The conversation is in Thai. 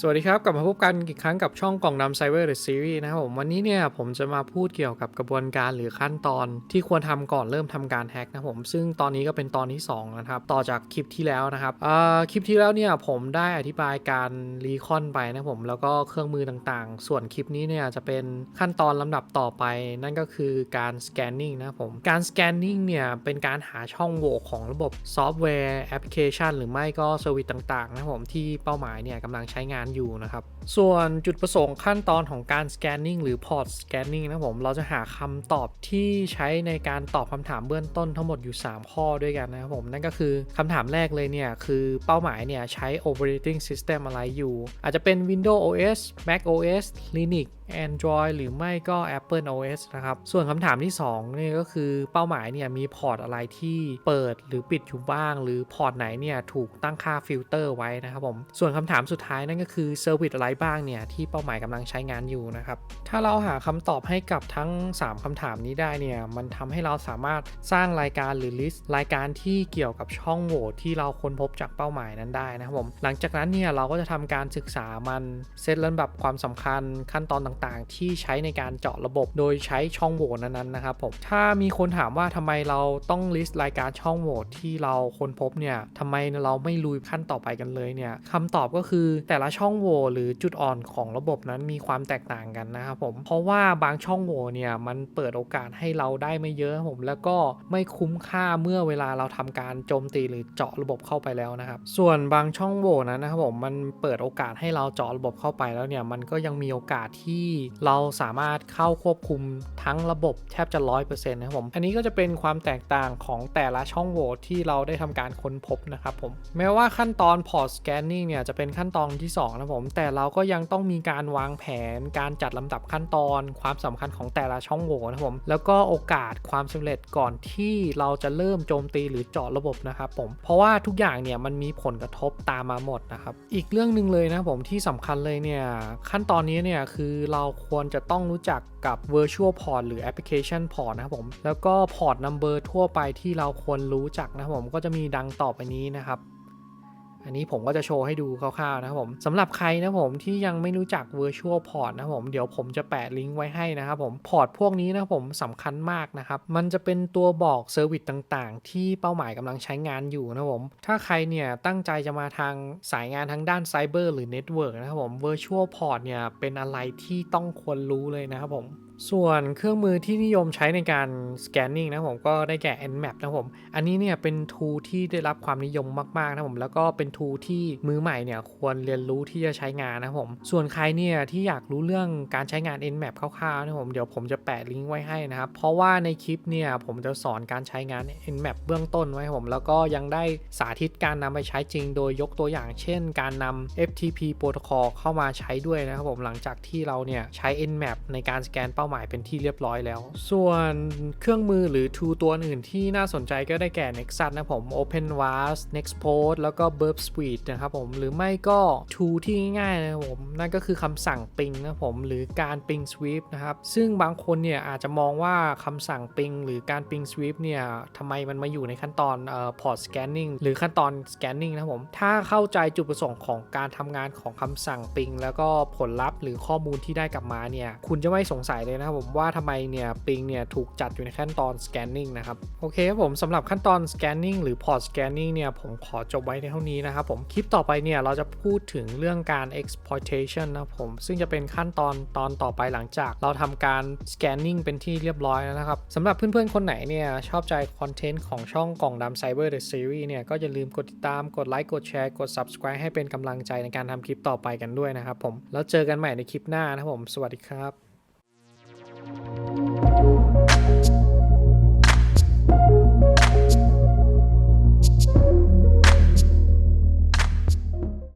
สวัสดีครับ กลับมาพบกันอีกครั้งกับช่องกล่องดำ Cyber The Series นะครับผมวันนี้เนี่ยผมจะมาพูดเกี่ยวกับกระบวนการหรือขั้นตอนที่ควรทำก่อนเริ่มทำการแฮ็กนะครับผมซึ่งตอนนี้ก็เป็นตอนที่2นะครับต่อจากคลิปที่แล้วนะครับคลิปที่แล้วเนี่ยผมได้อธิบายการรีคอนไปนะครับผมแล้วก็เครื่องมือต่างๆ ส่วนคลิปนี้เนี่ยจะเป็นขั้นตอนลำดับต่อไป นั่นก็คือการ scanning นะครับผมการ scanning เนี่ยเป็นการหาช่องโหว่ของระบบซอฟต์แวร์แอปพลิเคชัน หรือไม่ก็เซอร์วิสต่างๆนะครับผมที่เป้าหมายเนี่ยกำลังใช้งานอยู่นะครับ ส่วนจุดประสงค์ขั้นตอนของการ scanning หรือ port scanning นะผม เราจะหาคำตอบที่ใช้ในการตอบคำถามเบื้องต้นทั้งหมดอยู่ 3 ข้อด้วยกันนะครับผม นั่นก็คือคำถามแรกเลยเนี่ย คือเป้าหมายเนี่ยใช้ operating system อะไรอยู่ อาจจะเป็น Windows OS Mac OS Linux Android หรือไม่ก็ Apple OS นะครับ ส่วนคำถามที่2นี่ก็คือเป้าหมายเนี่ยมีพอร์ตอะไรที่เปิดหรือปิดอยู่บ้าง หรือพอร์ตไหนเนี่ยถูกตั้งค่าฟิลเตอร์ไว้นะครับผม ส่วนคำถามสุดท้ายนั่นก็คือเซอร์วิสอะไรบ้างเนี่ยที่เป้าหมายกำลังใช้งานอยู่นะครับ ถ้าเราหาคำตอบให้กับทั้ง 3คำถามนี้ได้เนี่ยมันทำให้เราสามารถสร้างรายการหรือลิสต์รายการที่เกี่ยวกับช่องโหว่ที่เราค้นพบจากเป้าหมายนั้นได้นะครับผมหลังจากนั้นเนี่ยเราก็จะทำการศึกษามันเซตลำดับความสำคัญขั้นตอนต่างๆ ที่ใช้ในการเจาะระบบ โดยใช้ช่องโหว่นั้นๆนะครับผมถ้ามีคนถามว่าทำไมเราต้องลิสต์รายการช่องโหว่ที่เราค้นพบเนี่ยทำไมเราไม่ลุยขั้นต่อไปกันเลยเนี่ยคำตอบก็คือแต่ละช่องโหว่หรือจุดอ่อนของระบบนั้นมีความแตกต่างกันนะครับผมเพราะว่าบางช่องโหว่เนี่ยมันเปิดโอกาสให้เราได้ไม่เยอะผมแล้วก็ไม่คุ้มค่าเมื่อเวลาเราทำการโจมตีหรือเจาะระบบเข้าไปแล้วนะครับ ส่วนบางช่องโหว่นั้นนะครับผมมันเปิดโอกาสให้เราเจาะระบบเข้าไปแล้วเนี่ยมันก็ยังมีโอกาสที่เราสามารถเข้าควบคุมทั้งระบบแทบจะร้อยเปอร์เซ็นต์นะครับผม อันนี้ก็จะเป็นความแตกต่างของแต่ละช่องโหว่ที่เราได้ทำการค้นพบนะครับผม แม้ว่าขั้นตอน port scanning เนี่ยจะเป็นขั้นตอนที่ 2 นะครับผม แต่เราก็ยังต้องมีการวางแผน การจัดลำดับขั้นตอน ความสำคัญของแต่ละช่องโหว่นะครับผม แล้วก็โอกาสความสำเร็จก่อนที่เราจะเริ่มโจมตีหรือเจาะระบบนะครับผม เพราะว่าทุกอย่างเนี่ยมันมีผลกระทบตามมาหมดนะครับ อีกเรื่องหนึ่งเลยนะครับผมที่สำคัญเลยเนี่ยขั้นตอนนี้เนี่ยคือเราราควรจะต้องรู้จักกับ virtual port หรือ application port นะครับผม แล้วก็ port number ทั่วไปที่เราควรรู้จักนะครับผมก็จะมีดังต่อไปนี้นะครับ อันนี้ผมก็จะโชว์ให้ดูคร่าวๆนะครับผมสำหรับใครนะผมที่ยังไม่รู้จัก virtual port นะครับผมเดี๋ยวผมจะแปะลิงก์ไว้ให้นะครับผมพอร์ตพวกนี้นะผมสำคัญมากนะครับ มันจะเป็นตัวบอกเซอร์วิสต่างๆ ที่เป้าหมายกำลังใช้งานอยู่นะครับผมถ้าใครเนี่ยตั้งใจจะมาทางสายงานทางด้านไซเบอร์หรือเน็ตเวิร์กนะครับผม virtual port เนี่ยเป็นอะไรที่ต้องควรรู้เลยนะครับผม ส่วนเครื่องมือที่นิยมใช้ในการ scanning นะผมก็ได้แก่ Nmap นะผมอันนี้เนี่ยเป็น tool ที่ได้รับความนิยมมากๆนะผมแล้วก็เป็น tool ที่มือใหม่เนี่ยควรเรียนรู้ที่จะใช้งานนะผมส่วนใครเนี่ยที่อยากรู้เรื่องการใช้งาน Nmap คร่าวๆนะผมเดี๋ยวผมจะแปะลิงก์ไว้ให้นะครับเพราะว่าในคลิปเนี่ยผมจะสอนการใช้งาน Nmap เบื้องต้นไว้ผมแล้วก็ยังได้สาธิตการนำไปใช้จริง โดยยกตัวอย่างเช่น การนำ FTP protocol เข้ามาใช้ด้วยนะครับผมหลังจากที่เราเนี่ยใช้ Nmap ในการสแกนเป้าหมายเป็นที่เรียบร้อยแล้ว ส่วนเครื่องมือหรือ tool ตัวอื่นที่น่าสนใจก็ได้แก่ Nexus นะผม OpenVAS Nextpost แล้วก็ Burp Suite นะครับผม หรือไม่ก็ tool ที่ง่ายๆนะผม นั่นก็คือคำสั่ง ping นะผม หรือการ ping sweep นะครับ ซึ่งบางคนเนี่ยอาจจะมองว่าคำสั่ง ping หรือการ ping sweep เนี่ยทำไมมันมาอยู่ในขั้นตอนเอ่อ port scanning หรือขั้นตอน scanning นะผม ถ้าเข้าใจจุดประสงค์ของการทำงานของคำสั่ง ping แล้วก็ผลลัพธ์หรือข้อมูลที่ได้กลับมาเนี่ย คุณจะไม่สงสัยเลยนะครับผมว่าทำไมเนี่ยปิงเนี่ยถูกจัดอยู่ในขั้นตอน scanning นะครับโอเคครับผมสำหรับขั้นตอน scanning หรือ port scanning เนี่ยผมขอจบไว้ในเท่านี้นะครับผมคลิปต่อไปเนี่ยเราจะพูดถึงเรื่องการ exploitation นะครับผมซึ่งจะเป็นขั้นตอนตอนต่อไปหลังจากเราทำการ scanning เป็นที่เรียบร้อยแล้วนะครับสำหรับเพื่อนๆ คนไหนเนี่ยชอบใจคอนเทนต์ของช่องกล่องดำ Cyber The Series เนี่ยก็อย่าลืมกดติดตามกดไลค์กดแชร์กด subscribe ให้เป็นกำลังใจในการทำคลิปต่อไปกันด้วยนะครับผมแล้วเจอกันใหม่ในคลิปหน้านะครับผมสวัสดีครับ